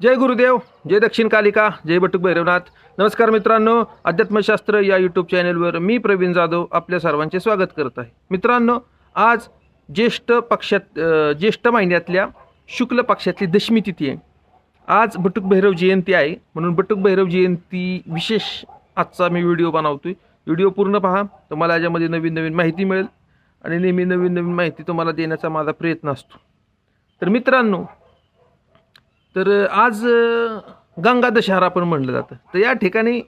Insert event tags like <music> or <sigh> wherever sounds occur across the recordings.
जय गुरुदेव जय दक्षिण कालिका जय बटुक भैरवनाथ. नमस्कार मित्रांनो अध्यात्मशास्त्र या यूट्यूब चॅनेलवर मी प्रवीण जाधव आपल्या सर्वांचे स्वागत करत आहे. मित्रांनो आज ज्येष्ठ पक्षात ज्येष्ठ महिन्यातल्या शुक्ल पक्षातली दशमी तिथी आहे. आज बटुक भैरव जयंती आहे. म्हणून बटुक भैरव जयंती विशेष आजचा मी व्हिडिओ बनवतो आहे व्हिडिओ पूर्ण पहा तुम्हाला याच्यामध्ये नवीन नवीन माहिती मिळेल. आणि नेहमी नवीन नवीन माहिती तुम्हाला देण्याचा माझा प्रयत्न असतो. तर मित्रांनो तर आज गंगा दशहरा पण म्हणलं जातं. तर या ठिकाणी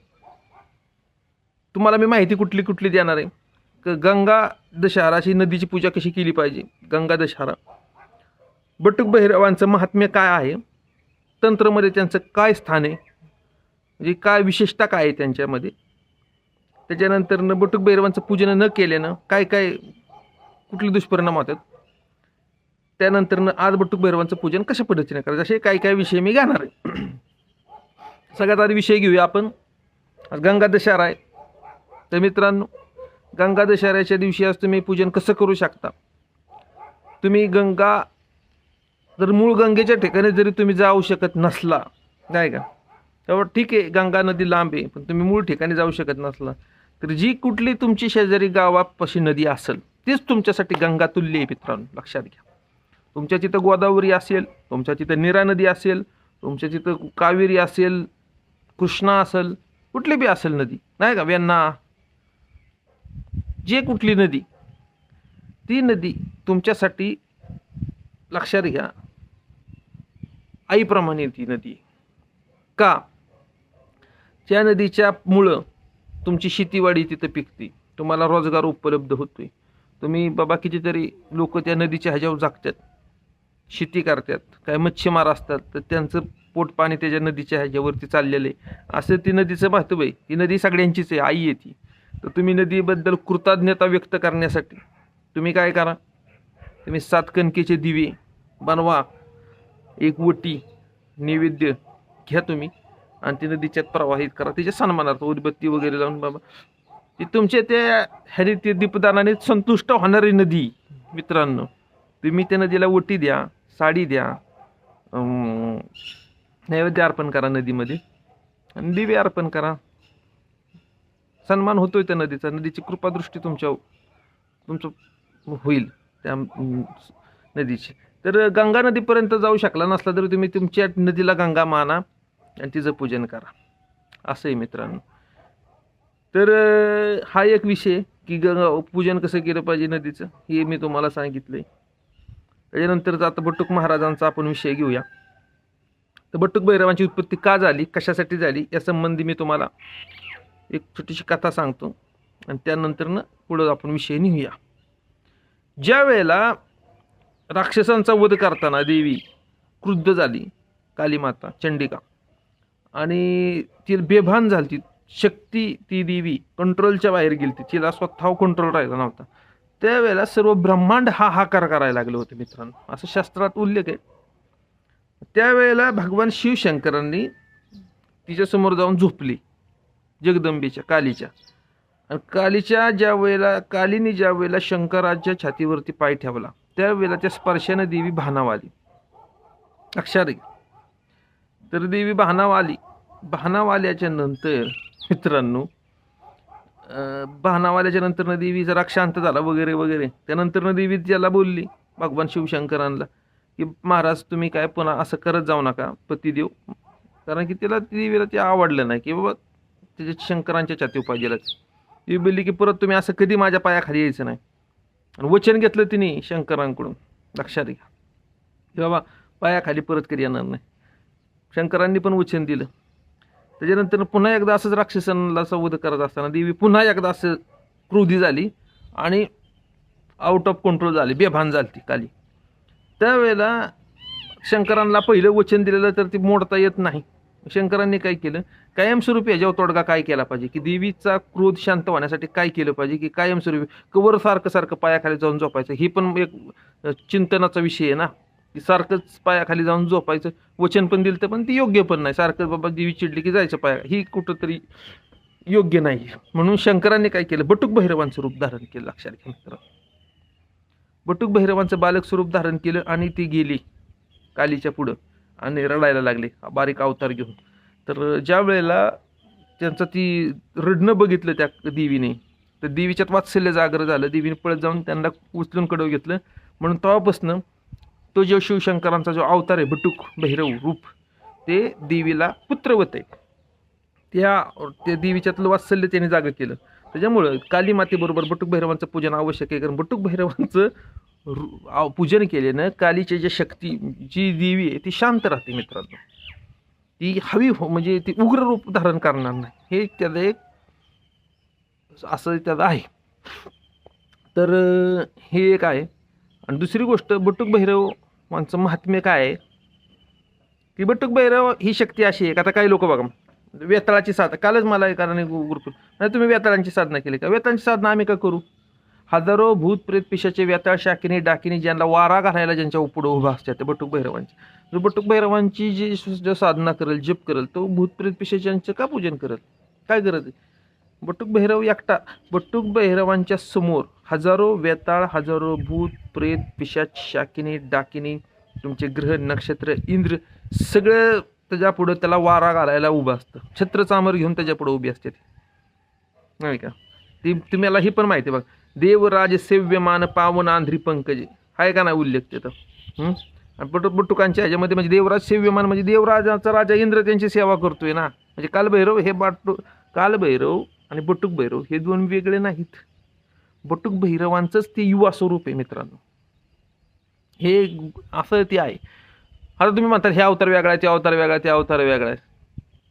तुम्हाला मी माहिती कुठली कुठली देणार आहे? क गंगा अशी नदीची पूजा कशी केली पाहिजे? गंगा दशहरा बटुक भैरवांचं महात्म्य काय आहे? तंत्रमध्ये त्यांचं काय स्थान आहे? म्हणजे काय विशेषता काय आहे त्यांच्यामध्ये? त्याच्यानंतर न बटुक भैरवांचं पूजन न केल्यानं काय काय कुठले दुष्परिणाम होतात? त्यानंतर आज बटुक भैरवांचं पूजन कशा पद्धतीने करायचं? असे काही काही विषय मी घेणार आहे. <clears throat> सगळ्यात आधी विषय घेऊया आपण. आज गंगा दशहरा आहे तर मित्रांनो गंगा दशहऱ्याच्या दिवशी आज तुम्ही पूजन कसं करू शकता? तुम्ही गंगा जर मूळ गंगेच्या ठिकाणी जरी तुम्ही जाऊ शकत नसला नाही का? तेव्हा ठीक आहे गंगा नदी लांब आहे पण तुम्ही मूळ ठिकाणी जाऊ शकत नसला तर जी कुठली तुमची शेजारी गावापाशी नदी असेल तीच तुमच्यासाठी गंगातुल्य आहे मित्रांनो लक्षात घ्या. तुमच्या तिथं गोदावरी असेल तुमच्या तिथं नीरा नदी असेल तुमच्या तिथं कावेरी असेल कृष्णा असेल कुठली बी असेल नदी नाही का? व्यांना जे कुठली नदी ती नदी तुमच्यासाठी लक्षात घ्या. आईप्रमाणे ती नदी. का? त्या नदीच्या मुळं तुमची शेतीवाडी तिथं पिकते. तुम्हाला रोजगार उपलब्ध होतोय. तुम्ही बाबा कितीतरी लोक त्या नदीच्या ह्याच्यावर जागतात. शेती करतात काय मच्छीमार असतात तर त्यांचं पोट पाणी त्याच्या नदीच्या ह्याच्यावरती चाललेलं आहे. असं ती नदीचं महत्त्व आहे. ती नदी सगळ्यांचीच आहे आई आहे ती. तर तुम्ही नदीबद्दल कृतज्ञता व्यक्त करण्यासाठी तुम्ही काय करा? तुम्ही सात कणकेचे दिवे बनवा एक वटी नैवेद्य घ्या तुम्ही आणि ती नदीच्यात प्रवाहित करा. तिच्या सन्मानार्थ उदबत्ती वगैरे लावून बाबा. ती तुमच्या त्या ह्याने ते दीपदानाने संतुष्ट होणारी नदी मित्रांनो. तुम्ही त्या नदीला ओटी द्या. साडी द्या. नैवेद्य अर्पण करा नदीमध्ये. आणि दिवे अर्पण करा. सन्मान होतोय त्या नदीचा. नदीची कृपादृष्टी तुमच्या तुमचं होईल त्या नदीची. तर गंगा नदीपर्यंत जाऊ शकला नसला तरी तुम्ही तुमच्या नदीला गंगा माना आणि तिचं पूजन करा. असं आहे मित्रांनो. तर हा एक विषय की गंगा पूजन कसं केलं पाहिजे नदीचं हे मी तुम्हाला सांगितलंय. त्याच्यानंतरच आता बटुक महाराजांचा आपण विषय घेऊया. तर बटुक भैरवांची उत्पत्ती का झाली? कशासाठी झाली? या संबंधी मी तुम्हाला एक छोटीशी कथा सांगतो. आणि त्यानंतरनं पुढं आपण विषय निघूया ज्या वेळेला राक्षसांचा वध करताना देवी क्रुद्ध झाली कालीमाता चंडिका आणि ती बेभान झाली ती शक्ती ती देवी कंट्रोलच्या बाहेर गेली ती तिला स्वतः कंट्रोल राहिला नव्हता. त्यावेळेला सर्व ब्रह्मांड हा हाकार करायला लागले होते मित्रांनो. असं शास्त्रात उल्लेख आहे. त्यावेळेला भगवान शिवशंकरांनी तिच्यासमोर जाऊन झोपली. जगदंबेच्या कालीच्या. आणि कालीच्या ज्या वेळेला कालीने ज्या वेळेला शंकराच्या छातीवरती पाय ठेवला त्यावेळेला त्या स्पर्शानं देवी भानाव आली. लक्षात तर देवी भानाव आली. भानाव आल्याच्यानंतर मित्रांनो अं, नंतर देवी जरा शांत झाला वगैरे वगैरे. त्यानंतर देवी त्याला बोलली भगवान शिवशंकरांना की महाराज तुम्ही काय पुन्हा असं करत जाऊ नका पतिदेव. कारण की तिला देवीला ते आवडलं नाही की बाबा त्याच्या शंकरांच्या छाती पाहिजेलाच ती बोलली की परत तुम्ही असं कधी माझ्या पायाखाली यायचं नाही. आणि वचन घेतलं तिने शंकरांकडून. लक्षात घ्या. की बाबा पायाखाली परत कधी येणार नाही. शंकरांनी पण वचन दिलं. त्याच्यानंतर पुन्हा एकदा असंच राक्षसांना संवध करत असताना देवी पुन्हा एकदा असं क्रोधी झाली आणि आउट ऑफ कंट्रोल झाली बेभान झाली ती काली. त्यावेळेला शंकरांना पहिलं वचन दिलेलं तर ती मोडता येत नाही. शंकरांनी काय केलं? कायमस्वरूपी ह्याच्यावर तोडगा काय केला पाहिजे? की देवीचा क्रोध शांत होण्यासाठी काय केलं पाहिजे? की कायमस्वरूपी कवर सारखं सारखं पायाखाली जाऊन झोपायचं? ही पण एक चिंतनाचा विषय आहे ना. की सारखंच पायाखाली जाऊन झोपायचं. वचन पण दिलं तर पण ती योग्य पण नाही. सारखं बाबा देवी चिडली की जायचं पाया. ही कुठंतरी योग्य नाही. म्हणून शंकराने काय केलं? बटुक भैरवांचं रूप धारण केलं लक्षात घ्या मित्र बटुक भैरवांचं बालक स्वरूप धारण केलं आणि ती गेली कालीच्या पुढं आणि रडायला लागले. बारीक अवतार घेऊन. तर ज्या वेळेला त्यांचं ती रडणं बघितलं त्या देवीने तर देवीच्यात वात्सल्य जागर झालं. देवीने पळत जाऊन त्यांना उचलून कडव घेतलं. म्हणून तेव्हापासनं तो जो शिवशंकरांचा जो अवतार आहे बटुक भैरव रूप ते देवीला पुत्रवत आहे. त्या त्या देवीच्यातलं वात्सल्य त्याने जागं केलं. त्याच्यामुळं काली मातेबरोबर बटुक भैरवांचं पूजन आवश्यक आहे कारण बटुक भैरवांचं पूजन केल्यानं कालीची जी शक्ती जी देवी आहे ती शांत राहते मित्रांनो. ती हवी हो- म्हणजे ती उग्र रूप धारण करणार नाही. हे त्याचं एक असं त्याचं आहे. तर हे एक आहे. आणि दुसरी गोष्ट बटुक भैरव माणसं महात्म्य काय आहे? की बटूक भैरव ही शक्ती अशी आहे का? आता काही लोक बघा. वेताळाची साधना. कालच मला एकाने गुरुकुल. नाही तुम्ही वेताळांची साधना केली का? वेताळांची साधना आम्ही का करू? हजारो भूत प्रेत पिशाचे वेताळ शाकिनी डाकिनी ज्यांना वारा घालायला ज्यांच्या उपुढं उभा असतात ते बटूक भैरवांची. जो बटूक भैरवांची जी जो साधना करेल जप करेल तो भूत प्रेत पिशाच्यांचं का पूजन करेल? काय गरज आहे? बटुक भैरव एकटा बटुक भैरवांच्या समोर हजारो वेताळ हजारो भूत प्रेत पिशाच शाकिनी डाकिनी तुमचे ग्रह नक्षत्र इंद्र सगळं त्याच्या पुढं त्याला वारा घालायला उभं असतं. छत्र चामर घेऊन त्याच्या पुढं उभी असते नाही का? ती तुम्हाला ही पण माहिती आहे बघ. देवराज सेव्यमान पावन आंध्री पंकजे. आहे का नाही उल्लेख तिथं? हं? आणि बटुकांच्या ह्याच्यामध्ये म्हणजे देवराज सेव्यमान म्हणजे देवराजाचा राजा इंद्र त्यांची सेवा करतोय ना. म्हणजे कालभैरव हे बाटू कालभैरव आणि बटुक भैरव हे दोन वेगळे नाहीत. बटुक भैरवांचंच ते युवा स्वरूप आहे मित्रांनो. हे असं ते आहे. आता तुम्ही म्हणता हे अवतार वेगळा ते अवतार वेगळा ते अवतार वेगळा आहे.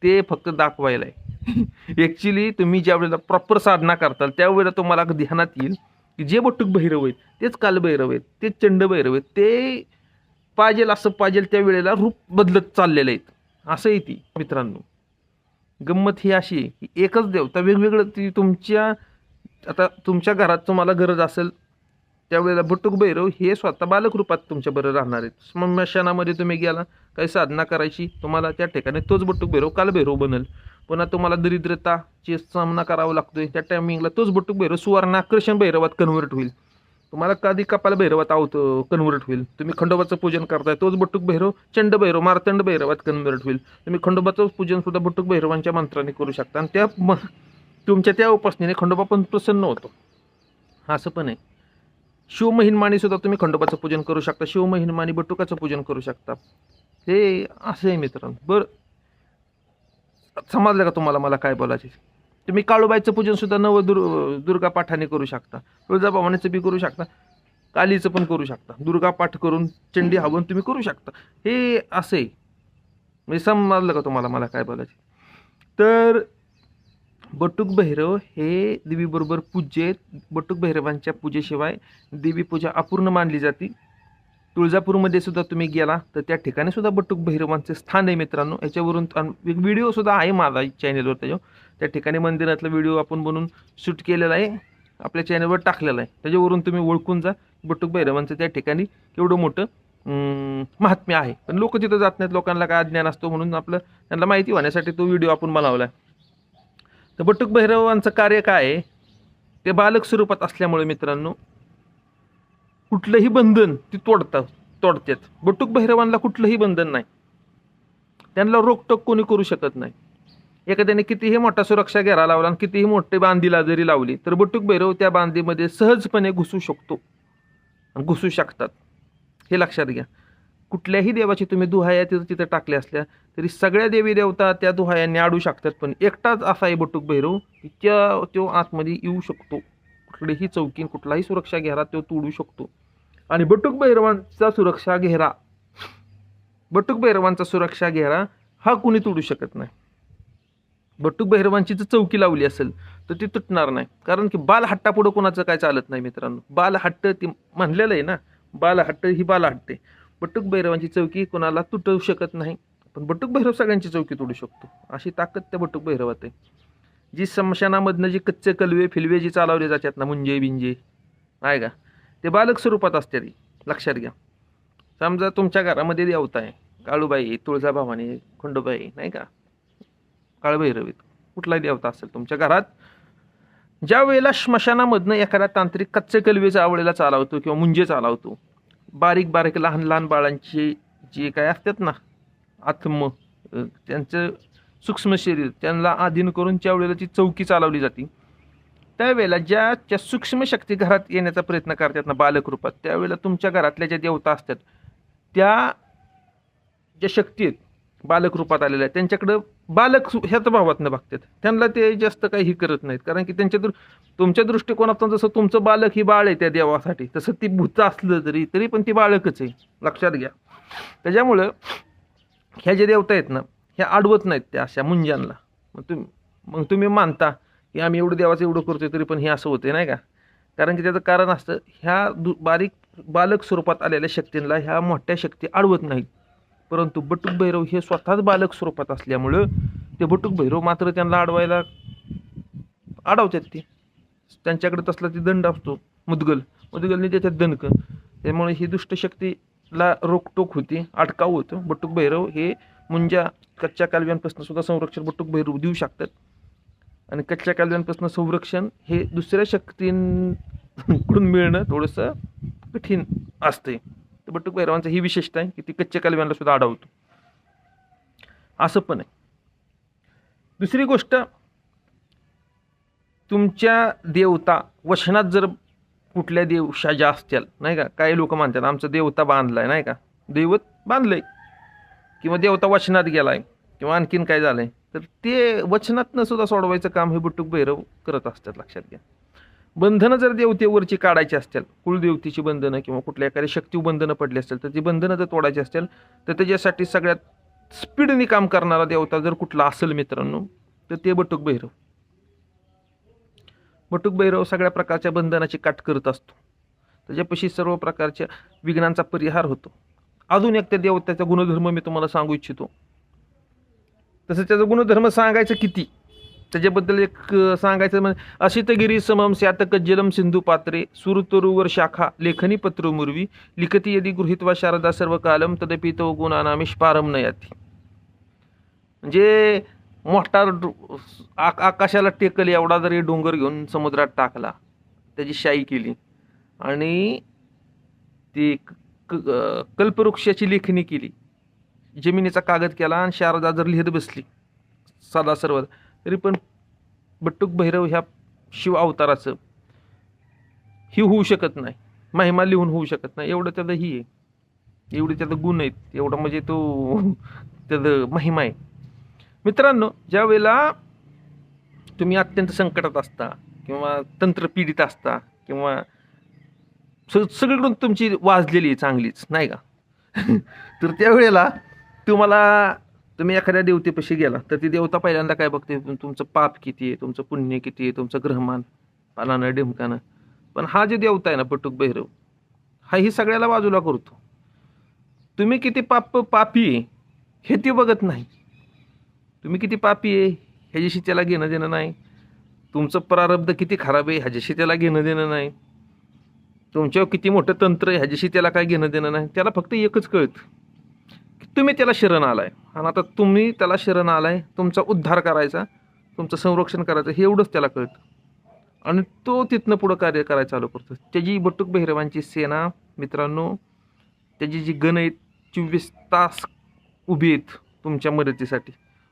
ते फक्त दाखवायला आहे ॲक्च्युली तुम्ही ज्या वेळेला प्रॉपर साधना करताल त्यावेळेला तुम्हाला ध्यानात येईल की जे बटुक भैरव आहेत तेच कालभैरव आहेत तेच चंड भैरव आहेत ते पाजेल असं पाजेल त्या वेळेला रूप बदलत चाललेलं आहेत. असं आहे ती मित्रांनो. गंमत ही अशी आहे की एकच देवता वेगवेगळं ती तुमच्या आता तुमच्या घरात तुम्हाला गरज असेल त्यावेळेला बटुक भैरव हे स्वतः बालकरूपात तुमच्याबरोबर राहणार आहेत. स्मशानामध्ये तुम्ही गेला काही साधना करायची तुम्हाला त्या ठिकाणी तोच बटुक भैरव कालभैरव बनल. पुन्हा तुम्हाला दरिद्रताची सामना करावा लागतोय. त्या टायमिंगला तोच बटुक भैरव सुवर्ण आकर्षण भैरवात कन्व्हर्ट होईल. तुम्हाला कधी कपाल भैरवात आहोत कन्व्हर्ट होईल. तुम्ही खंडोबाचं पूजन करताय तोच बटुक भैरव चंड भैरव मार्तंड भैरवात कन्व्हर्ट होईल. तुम्ही खंडोबाचं पूजन सुद्धा बटुक भैरवांच्या मंत्राने करू शकता. आणि त्या म तुमच्या त्या उपासनेने खंडोबा पण प्रसन्न होतो. असं पण आहे. शिवमहिनमानी सुद्धा तुम्ही खंडोबाचं पूजन करू शकता. शिवमहिनमानी बटुकाचं पूजन करू शकता. हे असं आहे मित्रांनो. बरं. समजलं का तुम्हाला मला काय बोलायचे तुम्ही काळूबाईचं पूजन सुद्धा नव दुर् दुर्गा पाठाने करू शकता. तुळजाभवानीचं बी करू शकता. कालीचं पण करू शकता. दुर्गा पाठ करून चंडी हवन तुम्ही करू शकता. हे असं. आहे म्हणजे समजलं का तुम्हाला मला काय बोलायचे? तर बटुक भैरव हे देवीबरोबर पूज्य आहेत बटुक भैरवांच्या पूजेशिवाय देवी पूजा अपूर्ण मानली जाते. तुळजापूरमध्ये सुद्धा तुम्ही गेला तर त्या ठिकाणी सुद्धा बटुक भैरवांचे स्थान आहे मित्रांनो. याच्यावरून एक व्हिडिओ सुद्धा आहे माझा चॅनेलवर त्याच्या त्या ठिकाणी मंदिरातला व्हिडिओ आपण बनवून शूट केलेला आहे आपल्या चॅनलवर टाकलेला आहे. त्याच्यावरून तुम्ही ओळखून जा बटुक भैरवांचं त्या ठिकाणी केवढं मोठं महात्म्य आहे. पण लोक तिथं जात नाहीत लोकांना काय अज्ञान असतो म्हणून आपलं त्यांना माहिती होण्यासाठी तो व्हिडिओ आपण बनवला आहे तर बटुक भैरवांचं कार्य काय आहे? ते बालक स्वरूपात असल्यामुळे मित्रांनो कुठलंही बंधन ती तोडतात तोडतात बटुक भैरवांना कुठलंही बंधन नाही. त्यांना रोकटोक कोणी करू शकत नाही. एखाद्याने कितीही मोठा सुरक्षा घेरा लावला आणि कितीही मोठे बांधीला जरी लावली तर बटुक भैरव त्या बांधीमध्ये सहजपणे घुसू शकतो. घुसू शकतात. हे लक्षात घ्या. कुठल्याही देवाची तुम्ही दुहाया तिथं तिथं टाकल्या असल्या तरी सगळ्या देवी देवता त्या दुहायांनी अडू शकतात पण एकटाच असा आहे बटुक भैरव की त्या तो आतमध्ये येऊ शकतो. कुठलीही चौकीन कुठलाही सुरक्षा घेरा तो तोडू शकतो. आणि बटुक भैरवांचा सुरक्षा घेरा बटुक भैरवांचा सुरक्षा घेरा हा कुणी तोडू शकत नाही. बटुक भैरवांची जर चौकी लावली असेल तर ती तुटणार नाही. कारण की बालहट्टा पुढं कोणाचं काय चालत नाही मित्रांनो. बालहट्ट ती म्हणलेलं आहे ना बालहट्ट ही बालहट्ट आहे. बटुक भैरवांची चौकी कोणाला तुटवू शकत नाही पण बटुक भैरव सगळ्यांची चौकी तोडू शकतो. अशी ताकद त्या बटुक भैरवात आहे. जी स्मशानामधनं जी कच्चे कलवे फिलवे जी चालवले जातात ना मुंजे बिंजे आहे का? ते बालक स्वरूपात असते ती लक्षात घ्या. समजा तुमच्या घरामध्ये देवता आहे काळूबाई तुळजाभवानी खंडोबाई नाही का? काळभैरवीत कुठलाही देवता असेल तुमच्या घरात ज्या वेळेला स्मशानामधनं एखादा तांत्रिक कच्चे कलवेचा आवळेला चालवतो किंवा मुंजे चालवतो बारीक बारीक लहान लहान बाळांची जे काय असतात ना आत्म त्यांचं सूक्ष्म शरीर त्यांना अधीन करून ज्या वेळेला ती चौकी चालवली जाते. त्यावेळेला ज्या ज्या सूक्ष्म शक्ती घरात येण्याचा प्रयत्न करतात ना बालक रूपात त्यावेळेला तुमच्या घरातल्या ज्या देवता असतात त्या ज्या शक्ती आहेत बालक रूपात आलेल्या आहेत त्यांच्याकडं बालक सु- ह्याच भावातनं बघतात. त्यांना ते जास्त काही हे करत नाहीत कारण की त्यांच्या दृ तुमच्या दृष्टिकोनातून जसं तुमचं बालक ही बाळ आहे त्या देवासाठी तसं ती भूत असलं तरी तरी पण ती बालकच आहे. लक्षात घ्या. त्याच्यामुळं ह्या ज्या देवता आहेत ना ह्या अडवत नाहीत त्या अशा मुंजांना मग तुम्ही मग तुम्ही मानता की आम्ही एवढं देवाचं एवढं करतोय तरी पण हे असं होते नाही का? कारण की त्याचं कारण असतं ह्या दु बारीक बालक स्वरूपात आलेल्या शक्तींना ह्या मोठ्या शक्ती अडवत नाहीत. परंतु बटुक भैरव हे स्वतःच बालक स्वरूपात असल्यामुळं ते बटुक भैरव मात्र त्यांना अडवायला अडवतात ते. त्यांच्याकडे तसला ते दंड असतो मुदगल. मुदगलने त्याच्यात दणक. त्यामुळे ही दुष्टशक्तीला रोकटोक होती अटकाव होतो. बटुक भैरव हे मुंजा कच्च्या कालव्यांपासून सुद्धा संरक्षण बटुक भैरव देऊ शकतात. आणि कच्च्या कालव्यांपासून संरक्षण हे दुसऱ्या शक्तींकडून मिळणं थोडंसं कठीण असते तर बटुक भैरवांचं ही विशेषता आहे की ती कच्च्या कालव्यांना सुद्धा अडवतो. असं पण आहे. दुसरी गोष्ट तुमच्या देवता वचनात जर कुठल्या देवशा ज्या असतील नाही का? काही लोक मानतात आमचं देवता बांधलाय नाही का? दैवत बांधलंय. किंवा देवता वचनात गेला आहे किंवा आणखीन काय झालं आहे तर ते वचनातनं सुद्धा सोडवायचं काम हे बुटुक भैरव करत असतात लक्षात घ्या. बंधनं जर देवतेवरची काढायची असतील कुलदेवतेची बंधनं किंवा कुठल्या एखाद्या शक्ती बंधनं पडली असतील तर ती बंधनं जर तोडायची असतील तर त्याच्यासाठी सगळ्यात स्पीडने काम करणारा देवता जर कुठला असेल मित्रांनो तर ते बटुक भैरव. बटुक भैरव सगळ्या प्रकारच्या बंधनाची काट करत असतो. त्याच्यापाशी सर्व प्रकारच्या विघ्नांचा परिहार होतो. अजून एक त्या देवताचा गुणधर्म मी तुम्हाला सांगू इच्छितो. तसं त्याचा गुणधर्म सांगायचं किती? त्याच्याबद्दल एक सांगायचं म्हणजे अशितगिरी समम स्यातक जलम सिंधू पात्रे सुरतरुवर शाखा लेखनी पत्र मुर्वी लिखती यदी गृहीत्वा शारदा सर्व कालम तदपि तो गुणानामिष पारम नयाती. म्हणजे मोठा आ- आकाशाला टेकल एवढा जरी डोंगर घेऊन समुद्रात टाकला त्याची शाई केली. आणि ती क- कल्पवृक्षाची लेखणी केली. जमिनीचा कागद केला आणि शारदा जर लिहित बसली. साधा सर्व तरी पण बट्टूक भैरव ह्या शिव अवताराचं ही होऊ शकत नाही. महिमा लिहून होऊ शकत नाही. एवढं त्याचं ही आहे. एवढे त्याचं गुण आहेत. एवढं म्हणजे तो त्याचं महिमा आहे. मित्रांनो ज्या वेळेला तुम्ही अत्यंत संकटात असता किंवा तंत्रपीडित असता किंवा स सगळीकडून तुमची वाजलेली आहे चांगलीच नाही का? <laughs> तर त्यावेळेला तुम्हाला तुम्ही एखाद्या देवतेपाशी गेला तर ती देवता पहिल्यांदा काय बघते? तुमचं पाप किती आहे? तुमचं पुण्य किती आहे? तुमचं ग्रहमान पालानं डिमकानं पण हा जे देवता आहे ना पटुक भैरव हा ही सगळ्याला बाजूला करतो. तुम्ही किती पाप पापी आहे हे ती बघत नाही. तुम्ही किती पापी आहे ह्याच्याशी त्याला घेणं देणं नाही. तुमचं प्रारब्ध किती खराब आहे ह्याच्याशी त्याला घेणं देणं नाही. तुमच्यावर किती मोठं तंत्र आहे ह्याच्याशी त्याला काय घेणं देणं नाही. त्याला फक्त एकच कळतं की तुम्ही त्याला शरण आलाय. आणि आता तुम्ही त्याला शरण आलाय तुमचा उद्धार करायचा तुमचं संरक्षण करायचं हे एवढंच त्याला कळतं. आणि तो तिथनं पुढं कार्य करायला चालू करतो. त्याची बटुक भैरवांची सेना मित्रांनो त्याची जी गण आहेत चोवीस तास उभी आहेत तुमच्या मदतीसाठी.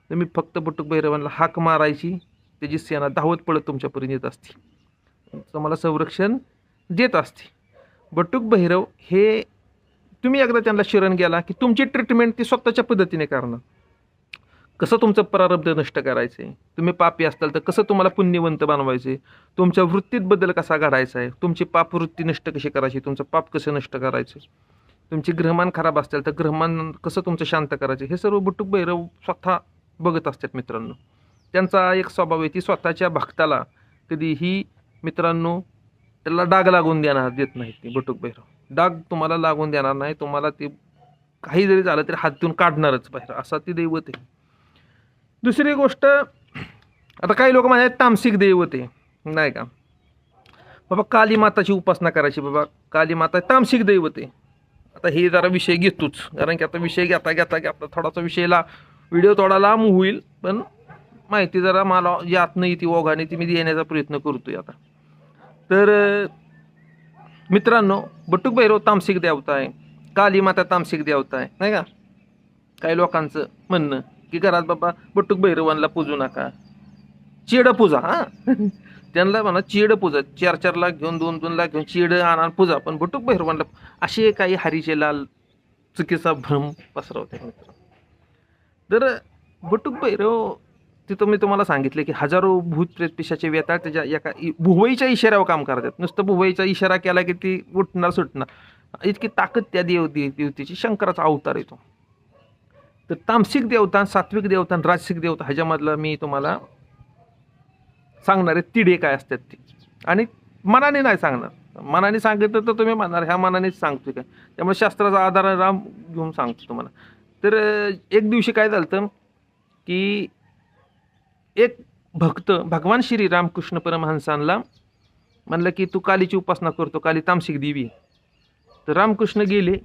तुम्ही फक्त बटुक भैरवांना हाक मारायची त्याची सेना धावत पडत तुमच्यापर्यंत येत असते. तुम्हाला संरक्षण देत असते. बटुक भैरव हे तुम्ही एकदा त्यांना शरण गेला की तुमची ट्रीटमेंट ती स्वतःच्या पद्धतीने करणार. कसं तुमचं प्रारब्ध नष्ट करायचं आहे तुम्ही पापी असताल तर कसं तुम्हाला पुण्यवंत बनवायचं आहे तुमच्या वृत्तीत बदल कसा घडायचा आहे? तुमची पापवृत्ती नष्ट कशी करायची? तुमचं पाप कसं नष्ट करायचं? तुमची ग्रहमान खराब असतील तर ग्रहमान कसं तुमचं शांत करायचं? हे सर्व बटुक भैरव स्वतः बघत असतात मित्रांनो. त्यांचा एक स्वभाव आहे ती स्वतःच्या भक्ताला कधीही मित्रांनो त्याला डाग लागून देणार देत नाही ती बटुक भैरव. डाग तुम्हाला लागून देणार नाही तुम्हाला ते काही जरी झालं तरी हातून काढणारच बाहेर असा ती दैवत आहे. दुसरी गोष्ट आता काही लोक म्हणजे तामसिक दैवत आहे. नाही का? बाबा काली माताची उपासना करायची बाबा. काली माता तामसिक दैवत आहे. आता हे जरा विषय घेतोच कारण की आता विषय घेता घेता घेता थोडासा विषयला व्हिडिओ थोडा लांब होईल पण माहिती जरा मला यात नाही ती ओघाने ती मी देण्याचा प्रयत्न करतोय आता. तर मित्रांनो बटुक भैरव तामसिक देवता आहे. काली माता तामसिक देवता आहे. नाही का? काही लोकांचं म्हणणं की घरात बाबा बटूक भैरवांना पूजू नका. चिड पूजा हा? त्यांना म्हणा चिड पूजा. चार चार लाख घेऊन दोन दोन लाख घेऊन चिड आणा पूजा. पण बटूक भैरवांना असे काही हरीचे लाल चुकीचा भ्रम पसरवते मित्र तर बटूक भैरव तिथं मी तुम्हाला सांगितले की हजारो भूत प्रेत पिशाचे वेताळ त्याच्या एका भुवईच्या इशाऱ्यावर काम करतात. नुसतं भुवईचा इशारा केला की ती उठणार सुटणार. इतकी ताकद त्या देव देवतेची शंकराचा अवतार येतो. तर तामसिक देवता सात्विक देवता राजसिक देवता ह्याच्यामधलं मी तुम्हाला सांगणारे तिढे काय असतात ते. आणि मनाने नाही सांगणार. मनाने सांगितलं तर तुम्ही म्हणणार ह्या मनानेच सांगतोय काय? त्यामुळे शास्त्राचा आधार राम घेऊन सांगतो तुम्हाला. तर एक दिवशी काय झालं की एक भक्त भगवान श्री रामकृष्ण परमहंसांना म्हणलं की तू कालीची उपासना करतो काली तामसिक देवी. आहे. तर रामकृष्ण गेले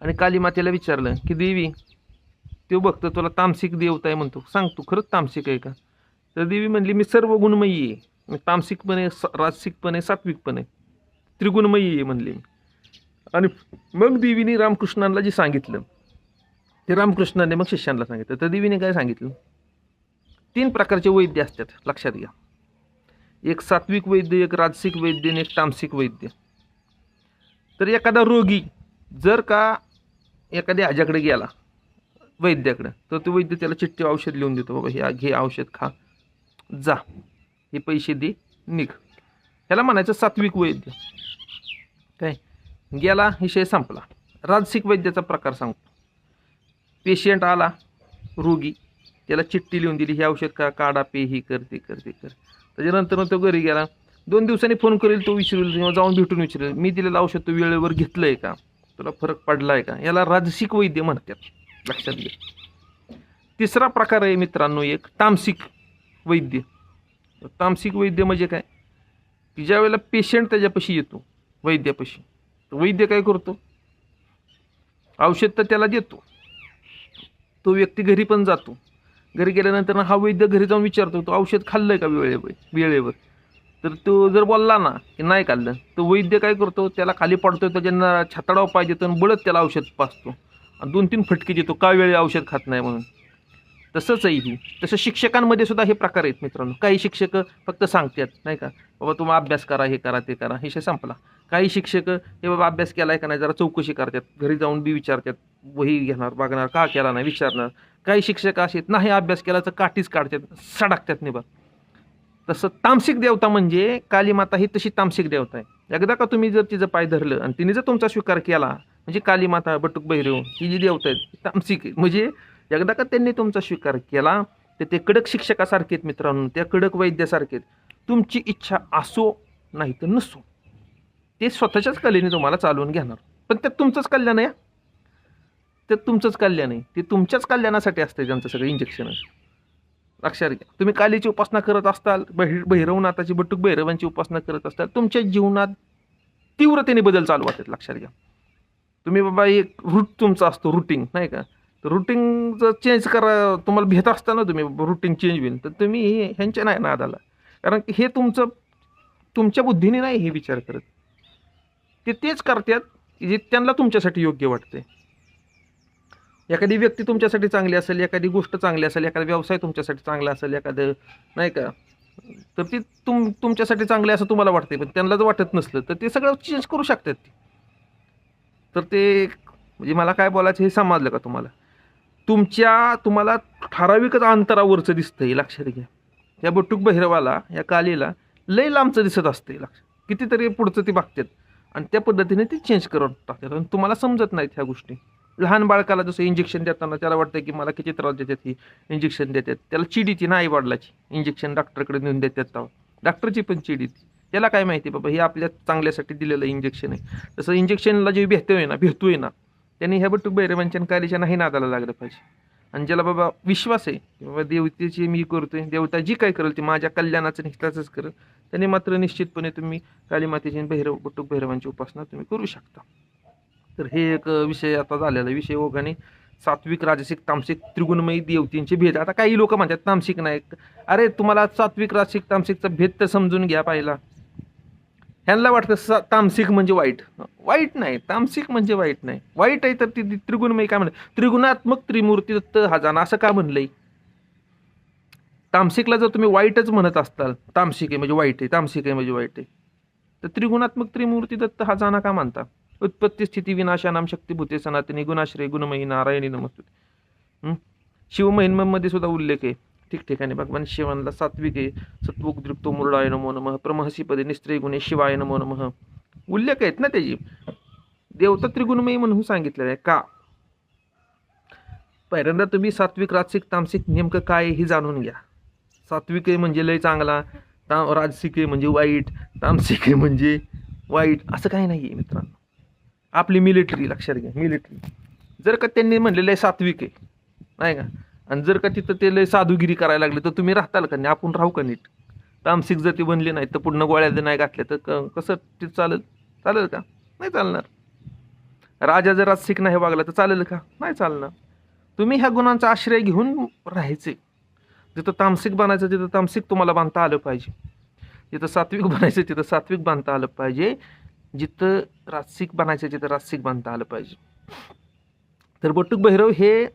आणि काली मातेला विचारलं की देवी तो भक्त तुला तामसिक देवता आहे म्हणतो. सांग तू खरंच तामसिक आहे का? तर देवी म्हणली मी सर्व गुणमयी आहे. मी तामसिक पण आहे स- पण आहे सात्विक पण आहे त्रिगुणमयी आहे म्हणली. मी आणि मग देवीने रामकृष्णांना जे सांगितलं ते रामकृष्णाने मग शिष्यांना सांगितलं. तर देवीने काय सांगितलं? तीन प्रकारचे वैद्य असतात लक्षात घ्या. एक सात्विक वैद्य एक राजसिक वैद्य आणि एक तामसिक वैद्य. तर एखादा रोगी जर का एखाद्या ह्याच्याकडे गेला वैद्याकडे तर तो वैद्य त्याला चिठ्ठी औषध लिहून देतो बाबा हे घे औषध खा जा हे पैसे दे निघ. ह्याला म्हणायचं सात्विक वैद्य. काय? गेला विषय संपला. राजसिक वैद्याचा प्रकार सांगतो. पेशंट आला रोगी त्याला चिठ्ठी लिहून दिली हे औषध का काढा पे ही कर ते कर ते कर. त्याच्यानंतर तो घरी गेला. दोन दिवसांनी फोन करेल तो विचारेल किंवा जाऊन भेटून विचारेल. मी दिलेलं औषध तू वेळेवर घेतलं आहे का? तुला फरक पडला आहे का? याला राजसिक वैद्य म्हणतात. लक्षात घ्या तिसरा प्रकार आहे मित्रांनो एक तामसिक वैद्य. तामसिक वैद्य म्हणजे काय? की ज्या वेळेला पेशंट त्याच्यापाशी येतो वैद्यापाशी. तर वैद्य काय करतो? औषध तर त्याला देतो. तो व्यक्ती घरी पण जातो. घरी गेल्यानंतर ना हा वैद्य घरी जाऊन विचारतो तो औषध आहे का वेळेवर? वेळेवर? तर तो जर बोलला ना की नाही खाल्लं तर वैद्य काय करतो त्याला खाली पडतो तर ज्यांना छाताडाव पाहिजे तर बळत त्याला औषध पाचतो आणि दोन तीन फटके देतो का वेळी औषध खात नाही म्हणून? तसंच आहे ही तसं शिक्षकांमध्ये सुद्धा हे प्रकार आहेत मित्रांनो. काही शिक्षक फक्त सांगतात नाही का बाबा तुम्ही अभ्यास करा हे करा ते करा. हे संपला. काही शिक्षक हे बाबा अभ्यास केला आहे का नाही? जरा चौकशी करतात. घरी जाऊन बी विचारतात वही घेणार बघणार का केला नाही? विचारणार. काही शिक्षक असे आहेत, नाही अभ्यास केला तर काठीच काढतात सडाकतात निभा तसं तामसिक देवता म्हणजे कालीमाता ही तशी तामसिक देवता आहे. एकदा का तुम्ही जर तिचं पाय धरलं आणि तिने जर तुमचा स्वीकार केला म्हणजे कालीमाता बटुक भैरव ही जी देवता आहेत तामसिक म्हणजे एकदा का त्यांनी तुमचा स्वीकार केला तर ते कडक शिक्षकासारखे आहेत मित्रांनो त्या कडक वैद्यासारखे आहेत. तुमची इच्छा असो नाही तर नसो. ते स्वतःच्याच कलेने तुम्हाला चालवून घेणार. पण त्यात तुमचंच कल्याण आहे ते तुमचंच कल्याण आहे. ते तुमच्याच कल्याणासाठी असते त्यांचं सगळं इंजेक्शन लक्षात घ्या. तुम्ही कालीची उपासना करत असताल बहिर भैरवनाथाची बटूक भैरवांची उपासना करत असताल तुमच्या जीवनात तीव्रतेने बदल चालू होतात. लक्षात घ्या. तुम्ही बाबा एक रूट तुमचा असतो रुटीन नाही का? तर रुटीन जर चेंज करा तुम्हाला भेट असताना तुम्ही रुटीन चेंज होईल. तर तुम्ही ह्यांच्या नाही नादाला. कारण की हे तुमचं तुमच्या बुद्धीने नाही हे विचार करत. ते तेच करतात जे त्यांना तुमच्यासाठी योग्य वाटते एखादी व्यक्ती तुमच्यासाठी चांगली असेल एखादी गोष्ट चांगली असेल एखादा व्यवसाय तुमच्यासाठी चांगला असेल एखादं नाही का? तर ती तुम तुमच्यासाठी चांगली असं तुम्हाला वाटते पण त्यांना जर वाटत नसलं तर ते सगळं चेंज करू शकतात ते. तर ते म्हणजे मला काय बोलायचं हे समजलं का तुम्हाला? तुमच्या तुम्हाला ठराविकच अंतरावरचं दिसतं हे लक्षात घ्या. या बटूक बहिरवाला या कालीला लय लांबचं दिसत असते लक्ष कितीतरी पुढचं ती बघतात. आणि त्या पद्धतीने ते चेंज करून टाकतात. आणि तुम्हाला समजत नाहीत ह्या गोष्टी. लहान बाळकाला जसं इंजेक्शन देताना त्याला वाटतं की मला किती त्रास देतात ही इंजेक्शन देतात. त्याला चिडीची नाही वडिलाची. इंजेक्शन डॉक्टरकडे नेऊन देतात तेव्हा. डॉक्टरची पण चिडीती त्याला काय माहिती बाबा हे आपल्या चांगल्यासाठी दिलेलं इंजेक्शन आहे. तसं इंजेक्शनला जे भेटतोय ना भेटतोय ना त्यांनी ह्या बटूक बैरवांच्या कार्याच्या नाही नादाला लागलं पाहिजे. आणि ज्याला बाबा विश्वास आहे की बाबा देवतेची मी करतोय देवता जी काय करेल ती माझ्या कल्याणाचं निश्चितच करेल त्याने मात्र निश्चितपणे तुम्ही काली मातेची भैरव बटूक भैरवांची उपासना तुम्ही करू शकता. तर हे एक विषय आता झालेला विषय ओघाने सात्विक राजसिक तामसिक त्रिगुणमयी देवतींचे भेद. आता काही लोक म्हणतात तामसिक नाही अरे तुम्हाला सात्विक राजसिक तामसिकचा भेद तर समजून घ्या पाहिला. ह्यांना वाटतं सा तामसिक म्हणजे वाईट. वाईट नाही तामसिक म्हणजे वाईट नाही. वाईट आहे तर ती त्रिगुणमयी काय म्हणलं त्रिगुणात्मक त्रिमूर्ती दत्त हजाना असं का म्हणलंय? तामसिकला जर तुम्ही वाईटच म्हणत असताल तामसिक आहे म्हणजे वाईट आहे तामसिक आहे म्हणजे वाईट आहे. तर त्रिगुणात्मक त्रिमूर्ती दत्त हा का मानता? उत्पत्ती स्थिती विनाशानाम शक्तीभूते सनातनी गुणाश्रय गुणमयी नारायणी नमस्तुते. शिवमहिन्ममध्ये सुद्धा उल्लेख आहे. ठिकठिकाणी भगवान शिवांना सात्विक आहे. सत्वोद्रिक्तो मुरडाय नमो नमः प्रमहसी पदे गुणे शिवाय नमो नमः. उल्लेख आहेत ना त्याची? देवता त्रिगुणमयी म्हणून सांगितलेलं आहे. का? पहिल्यांदा तुम्ही सात्विक राजसिक तामसिक नेमकं काय हे जाणून घ्या. सात्विक आहे म्हणजे लय चांगला ता राजसिक आहे म्हणजे वाईट तामसिक आहे म्हणजे वाईट. असं काही नाही आहे मित्रांनो. आपली मिलिटरी लक्षात घ्या मिलिटरी जर का त्यांनी म्हणलेलं आहे सात्विक आहे. नाही का? आणि जर का तिथं ते लय साधुगिरी करायला लागले तर तुम्ही राहताल का नाही? आपण राहू का नीट? तामसिक जर ती बनली नाही तर पूर्ण गोळ्या जर नाही घातल्या तर क- कसं ते चालेल? चालेल का? नाही चालणार. राजा जर राजसिक नाही वागला तर चालेल का? नाही चालणार. तुम्ही ह्या गुणांचा आश्रय घेऊन राहायचे. जिथं तामसिक बनायचं तिथं तामसिक तुम्हाला बांधता आलं पाहिजे. जिथं सात्विक बनायचं तिथं सात्विक बांधता आलं पाहिजे. जिथं रासिक बनायचं तिथं रासिक बांधता आलं पाहिजे. तर बटुक भैरव हे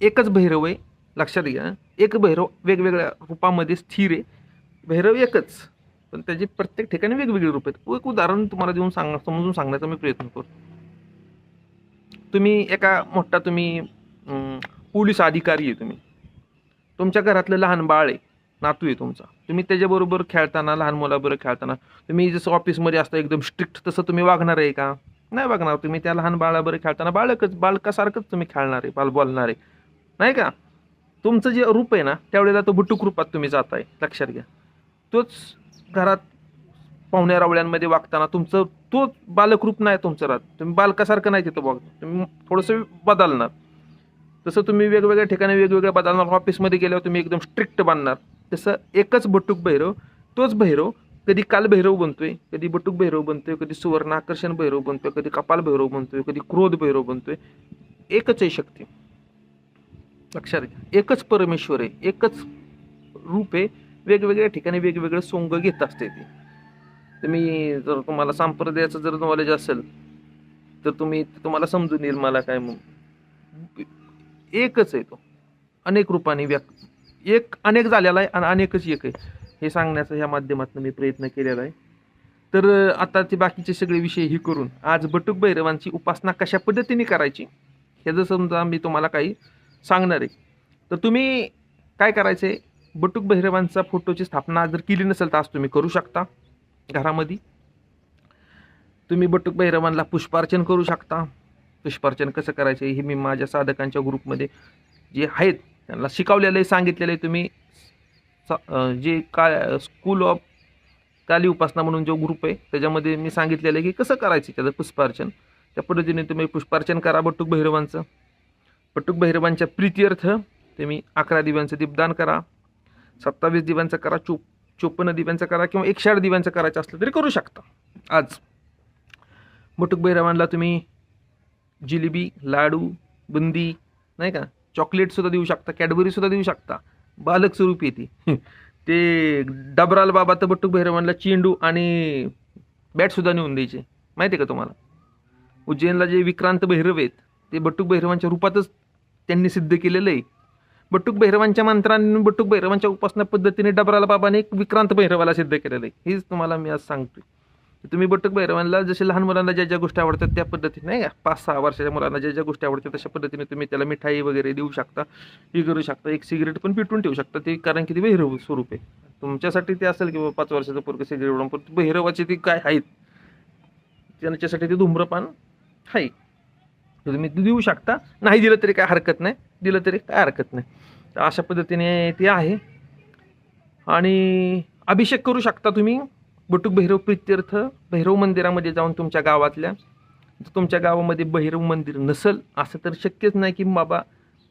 एकच भैरव आहे लक्षात घ्या. एक भैरव वेगवेगळ्या रूपामध्ये स्थिर आहे. भैरव एकच पण त्याची प्रत्येक ठिकाणी वेगवेगळी रूप आहेत. एक उदाहरण तुम्हाला देऊन सांग समजून सांगण्याचा मी प्रयत्न करतो. तुम्ही एका मोठा तुम्ही पोलीस अधिकारी आहे तुम्ही. तुमच्या घरातलं लहान बाळ आहे. नातू आहे तुमचा. तुम्ही त्याच्याबरोबर खेळताना लहान मुलाबरोबर खेळताना तुम्ही जसं ऑफिसमध्ये असता एकदम स्ट्रिक्ट तसं तुम्ही वागणार आहे का? नाही वागणार. तुम्ही त्या लहान बाळाबरोबर खेळताना बाळकच बालकासारखंच तुम्ही खेळणार आहे बाल बोलणार आहे. नाही का? तुमचं जे रूप आहे ना त्यावेळेला तो बुटुक रूपात तुम्ही जाताय. लक्षात घ्या. तोच घरात पाहुण्या रावळ्यांमध्ये वागताना तुमचं तो बालक रूप नाही तुमचं राहत. तुम्ही बालकासारखं नाही तिथं बघ तुम्ही थोडंसं बदलणार. तसं तुम्ही वेगवेगळ्या ठिकाणी वेगवेगळ्या बदलणार. ऑफिसमध्ये गेल्यावर तुम्ही एकदम स्ट्रिक्ट बांधणार तसं एकच बटूक भैरव तोच भैरव कधी काल भैरव बनतोय कधी बटूक भैरव बनतोय कधी सुवर्ण आकर्षण भैरव बनतोय कधी कपाल भैरव बनतोय कधी क्रोध भैरव बनतोय. एकच आहे शक्ती. लक्षात घ्या. एकच परमेश्वर आहे एकच रूप आहे वेगवेगळ्या ठिकाणी वेगवेगळं सोंग घेत असते ते. तुम्ही जर तुम्हाला संप्रदायाचं जर नॉलेज असेल तर तुम्ही तुम्हाला समजून येईल मला काय मग एकच आहे तो. अनेक रूपाने व्यक्त एक अनेक झालेला आहे आणि अनेकच एक आहे. हे सांगण्याचा ह्या माध्यमातून मी प्रयत्न केलेला आहे. तर आता ते बाकीचे सगळे विषय ही करून आज बटुक भैरवांची उपासना कशा पद्धतीने करायची हे जर समजा मी तुम्हाला काही सांगणार आहे. तर तुम्ही काय करायचं आहे बटुक भैरवांचा फोटोची स्थापना जर केली नसेल तर आज तुम्ही करू शकता घरामध्ये. तुम्ही बटुक भैरवांना पुष्पार्चन करू शकता. पुष्पार्चन कसं करायचं हे मी माझ्या साधकांच्या ग्रुपमध्ये जे आहेत त्यांना शिकवलेलं आहे सांगितलेलं आहे तुम्ही. जे का स्कूल ऑफ काली उपासना म्हणून जो ग्रुप आहे त्याच्यामध्ये मी सांगितलेलं आहे की कसं करायचं त्याचं पुष्पार्चन. त्या पद्धतीने तुम्ही पुष्पार्चन करा बटुक भैरवांचं. बटुक भैरवांच्या प्रीत्यर्थ तुम्ही अकरा दिव्यांचं दीपदान करा. सत्तावीस दिव्यांचं करा चोप चोपन्न दिव्यांचं करा किंवा एकशे आठ दिव्यांचं करायचं असलं तरी करू शकता. आज बटुक भैरवांना तुम्ही जिलेबी लाडू बुंदी नाही का? चॉकलेटसुद्धा देऊ शकता कॅडबरीसुद्धा देऊ शकता. बालक स्वरूप येते <laughs> ते. डबराल बाबा तर बटुक भैरवांना चेंडू आणि बॅटसुद्धा नेऊन द्यायचे. माहिती आहे का तुम्हाला? उज्जैनला जे विक्रांत भैरव आहेत ते बटुक भैरवांच्या रूपातच त्यांनी सिद्ध केलेलं आहे. बटुक भैरवांच्या मंत्रांनी बटुक भैरवांच्या उपासना पद्धतीने डबराला बाबाने एक विक्रांत भैरवाला सिद्ध केलेलं आहे. हेच तुम्हाला मी आज सांगतोय. तुम्ही बटक भैरवांना जसे लहान मुलांना ज्या ज्या गोष्टी आवडतात त्या पद्धतीने नाही का? पाच सहा वर्षाच्या मुलांना ज्या ज्या गोष्टी आवडतात तशा पद्धतीने तुम्ही त्याला मिठाई वगैरे देऊ शकता हे करू शकता एक सिगरेट पण पिटून ठेवू शकता ते कारण की ते भैरव स्वरूप आहे. तुमच्यासाठी ते असेल की बाबा पाच वर्षाचं पोरग सिगरेट उडून पण भैरवाचे ते काय आहेत? त्यांच्यासाठी ते धूम्रपान आहे. तुम्ही ते देऊ शकता. नाही दिलं तरी काय हरकत नाही. दिलं तरी काय हरकत नाही. तर अशा पद्धतीने ते आहे. आणि अभिषेक करू शकता तुम्ही. बटुक भैरव प्रित्यर्थ भैरव मंदिरामध्ये जाऊन तुमच्या गावातल्या तुमच्या गावामध्ये भैरव मंदिर नसल असं तर शक्यच नाही की बाबा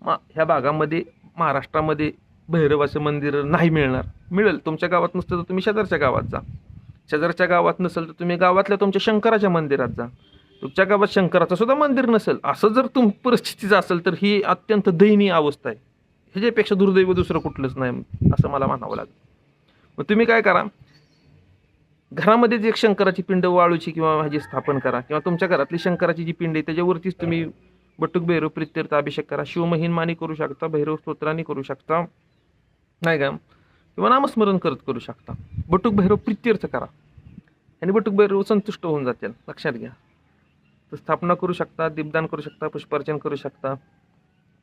मा ह्या भागामध्ये महाराष्ट्रामध्ये भैरवाचं मंदिर नाही मिळणार. मिळेल. तुमच्या गावात नसतं तर तुम्ही शेजारच्या गावात जा. शेजारच्या गावात नसेल तर तुम्ही गावातल्या तुमच्या शंकराच्या मंदिरात जा. तुमच्या गावात शंकराचं सुद्धा मंदिर नसेल असं जर तुम परिस्थितीचं असेल तर ही अत्यंत दयनीय अवस्था आहे. ह्याच्यापेक्षा दुर्दैव दुसरं कुठलंच नाही असं मला म्हणावं लागेल. मग तुम्ही काय करा घरामध्येच एक शंकराची पिंड वाळूची किंवा ह्याची स्थापन करा किंवा तुमच्या घरातली शंकराची जी पिंड आहे त्याच्यावरतीच तुम्ही बटुक भैरव प्रित्यर्थ अभिषेक करा. शिवमहिन्मानी करू शकता भैरव स्तोत्राने करू शकता. नाही का? किंवा नामस्मरण करत करू शकता. बटुक भैरव प्रित्यर्थ करा. आणि बटुक भैरव संतुष्ट होऊन जातील. लक्षात घ्या. तर स्थापना करू शकता दीपदान करू शकता पुष्पार्चन करू शकता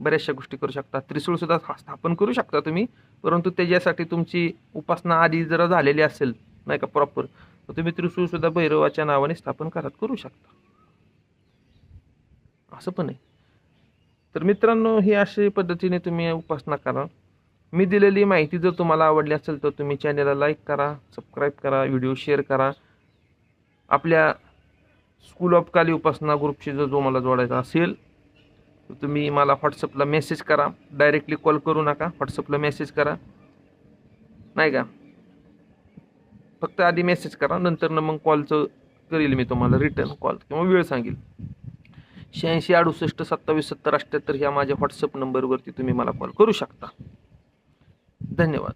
बऱ्याचशा गोष्टी करू शकता. त्रिसूळसुद्धा स्थापन करू शकता तुम्ही. परंतु त्याच्यासाठी तुमची उपासना आधी जरा झालेली असेल नाही का प्रॉपर तर तुम्ही त्रिशूळसुद्धा भैरवाच्या नावाने स्थापन करत करू शकता. असं पण आहे. तर मित्रांनो ही अशी पद्धतीने तुम्ही उपासना करा. मी दिलेली माहिती जर तुम्हाला आवडली असेल तर तुम्ही चॅनेलला लाईक करा सबस्क्राईब करा व्हिडिओ शेअर करा. आपल्या स्कूल ऑफ काली उपासना ग्रुपशी जर जो मला जोडायचा असेल तर तुम्ही मला व्हॉट्सअपला मेसेज करा. डायरेक्टली कॉल करू नका. व्हॉट्सअपला मेसेज करा. नाही का? फक्त आधी मेसेज करा नंतर मग कॉलचं करील मी तुम्हाला रिटर्न कॉल किंवा वेळ सांगेल. शहाऐंशी अडुसष्ट सत्तावीस सत्तर अठ्ठ्याहत्तर ह्या माझ्या व्हॉट्सअप नंबरवरती तुम्ही मला कॉल करू शकता. धन्यवाद.